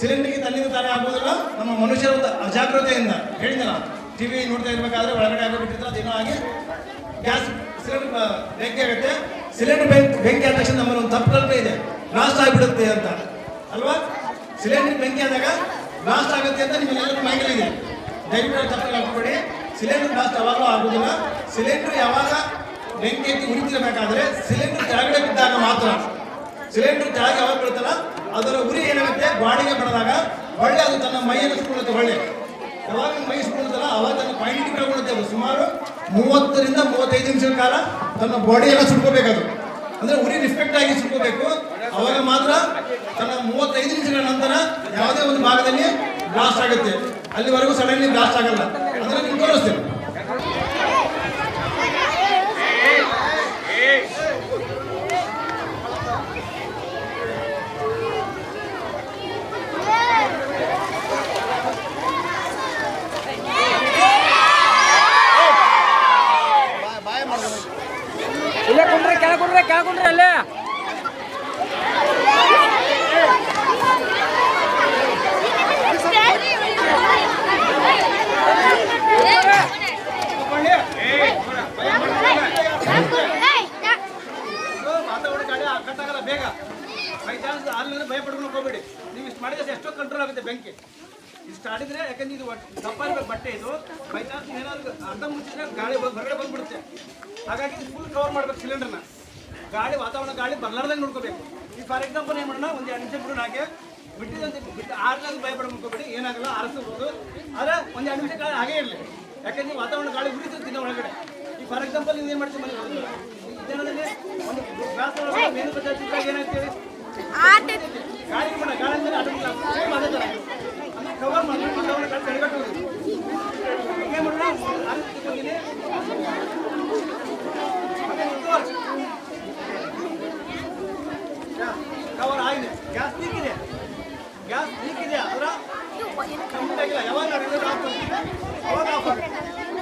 ಸಿಲಿಂಡರ್ಗೆ ತನ್ನಿಂದ ತಾನೇ ಆಗೋದಿಲ್ಲ ನಮ್ಮ ಮನುಷ್ಯರ ಅಜಾಗ್ರತೆಯಿಂದ ಅಜಾಗ್ರತೆಯಿಂದ ಟಿ ಟಿವಿ ನೋಡ್ತಾ ಇರ್ಬೇಕಾದ್ರೆ ಒಳಗಡೆ ಆಗೋ ಬಿಟ್ಟಿದ್ರೆ ಅದೇನೋ ಆಗಿ ಗ್ಯಾಸ್ ಸಿಲಿಂಡರ್ ಬೆಂಕಿ ಆಗುತ್ತೆ. ಸಿಲಿಂಡರ್ ಬೆಂಕಿ ಬೆಂಕಿ ಆದ ತಕ್ಷಣ ನಮ್ಮಲ್ಲಿ ಒಂದು ತಪ್ಪು ಇದೆ. ಬ್ಲಾಸ್ಟ್ ಆಗಿಬಿಡುತ್ತೆ ಅಂತ. ಅಲ್ವಾ? ಸಿಲಿಂಡರ್ ಬೆಂಕಿ ಆದಾಗ ಬ್ಲಾಸ್ಟ್ ಆಗುತ್ತೆ ಅಂತ ನಿಮ್ಮೆಲ್ಲರೂ ಮೈಂಡಲ್ಲಿದೆ ದಯವಿಟ್ಟು ತಪ್ಪು ಹಾಕೋಬೇಡಿ ಸಿಲಿಂಡರ್ ಬ್ಲಾಸ್ಟ್ ಯಾವಾಗಲೂ ಆಗೋದಿಲ್ಲ ಸಿಲಿಂಡರ್ ಯಾವಾಗ ಬೆಂಕಿ ಎತ್ತಿ ಉರಿತಿರಬೇಕಾದ್ರೆ ಸಿಲಿಂಡರ್ ಕೆಳಗಡೆ ಬಿದ್ದಾಗ ಮಾತ್ರ. ಸಿಲಿಂಡರ್ ಕೆಳಗೆ ಯಾವಾಗ ಬೀಳ್ತಲ್ಲ? ಅದರ ಉರಿ ಏನಾಗುತ್ತೆ ಬಾಡಿಗೆ ಬಡದಾಗ ಹೊಳ್ಳೆ ಅದು ತನ್ನ ಮೈಯನ್ನು ಸುಟ್ಕೊಳ್ಳುತ್ತೆ ಹೊಳ್ಳೆ ಯಾವಾಗ ಮೈ ಸುಟ್ಕೊಳ್ಳುತ್ತಲ್ಲ ಅವಾಗ ತನ್ನ ಪಾಯಿಂಟ್ ಕಳ್ಕೊಳ್ಳುತ್ತೆ ಅದು. ಸುಮಾರು ಮೂವತ್ತರಿಂದ ಮೂವತ್ತೈದು ನಿಮಿಷ ಕಾಲ ತನ್ನ ಬಾಡಿಯೆಲ್ಲ ಸುಟ್ಕೋಬೇಕದು ಅಂದರೆ ಉರಿ ರಿಸ್ಪೆಕ್ಟ್ ಆಗಿ ಸುಟ್ಕೋಬೇಕು. ಅವಾಗ ಮಾತ್ರ ತನ್ನ ಮೂವತ್ತೈದು ನಿಮಿಷಗಳ ನಂತರ ಯಾವುದೇ ಒಂದು ಭಾಗದಲ್ಲಿ ಬ್ಲಾಸ್ಟ್ ಆಗುತ್ತೆ. ಅಲ್ಲಿವರೆಗೂ ಸಡನ್ಲಿ ಬ್ಲಾಸ್ಟ್ ಆಗಲ್ಲ. ಅಂದರೆ ನಿಮ್ಗೆ ತೋರಿಸ್ತೇನೆ ಇಲ್ಲೇ ಕುಂಡ್ರಿ ಕೆಳಗೆ ಕುಂಡ್ರಿ ಕೆಳಗೆ ಕುಂಡ್ರಿ ಅಲ್ಲೇ ವಾತಾವರಣ ಗಾಳಿ ಕಟ್ಟಾಗಲ್ಲ ಬೇಗ ಬೈ ಚಾನ್ಸ್ ಅಲ್ಲಿ ಭಯ ಪಡ್ಕೊಂಡು ಹೋಗ್ಬೇಡಿ. ನೀವು ಇಷ್ಟು ಮಾಡಿದ್ರೆ ಎಷ್ಟೋ ಕಂಟ್ರೋಲ್ ಆಗುತ್ತೆ ಬೆಂಕಿ ಇಷ್ಟು ಆಡಿದ್ರೆ ಯಾಕಂದ್ರೆ ಇದು ದಪ್ಪ ಇರಬೇಕು ಬಟ್ಟೆ ಇದು. ಬೈ ಚಾನ್ಸ್ ಏನಾದ್ರು ಅರ್ಧ ಮುಚ್ಚಿದ್ರೆ ಗಾಳಿ ಹೊರಗಡೆ ಬಂದ್ಬಿಡುತ್ತೆ. ಹಾಗಾಗಿ ಫುಲ್ ಕವರ್ ಮಾಡ್ಬೇಕು ಸಿಲಿಂಡರ್ನ ಗಾಳಿ, ವಾತಾವರಣ ಗಾಳಿ ಬರ್ಲಾರ್ದಂಗೆ ನೋಡ್ಕೋಬೇಕು. ಈ ಫಾರ್ ಎಕ್ಸಾಂಪಲ್ ಏನು ಮಾಡೋಣ, ಒಂದು ಎರಡು ನಿಮಿಷ ಬಿಡೋಣ ಹಾಗೆ. ಬಿಟ್ಟಿದಂತೆ ಬಿಟ್ಟು ಆರ್ಲಾರ್ದು ಭಯ ಪಡ್ಕೊಂಡು ಹೋಗ್ಬೇಡಿ. ಏನಾಗಲ್ಲ ಆರಿಸ್ಬೋದು ಆದರೆ ಒಂದು ಎರಡು ನಿಮಿಷ ಗಾಳಿ ಹಾಗೇ ಇರಲಿ. ಯಾಕಂದ್ರೆ ವಾತಾವರಣ ಗಾಳಿ ಉರಿತಿರ್ತೀನಿ ಒಳಗಡೆ. ಈ ಫಾರ್ ಎಕ್ಸಾಂಪಲ್ ನೀವು ಏನು ಮಾಡ್ತೀವಿ ಮನೆ ಒಂದು ಗ್ಲಾಸ್ ಮೇನು ಏನಾಗ್ತೀವಿ ಗಾಳಿ ಮಾಡ ಗಾಳಿ ಅಂದ್ರೆ ಅದು ಸೇಮ್ ಅದೇ ಥರ ಅಂದ್ರೆ ಕವರ್ ಮಾಡಿ ವಾತಾವರಣ ಗಾಳಿ ತಡೆಗಟ್ಟುವುದು ಏನು ಮಾಡೋಣ ಆರಿಸಿ ಹೋಗಿನಿ ಕವರ್ ಆಗಿದೆ ಗ್ಯಾಸ್ ಲೀಕ್ ಇದೆ ಗ್ಯಾಸ್ ಲೀಕ್ ಇದೆ ಅದರ ಕಂಪ್ಲೀಟ್ ಆಗಿಲ್ಲ ಯಾವಾಗ ನಾವು ಆಫ್ ಮಾಡ್ತೀವಿ ಅವಾಗ ಆಫ್ ಆಗುತ್ತೆ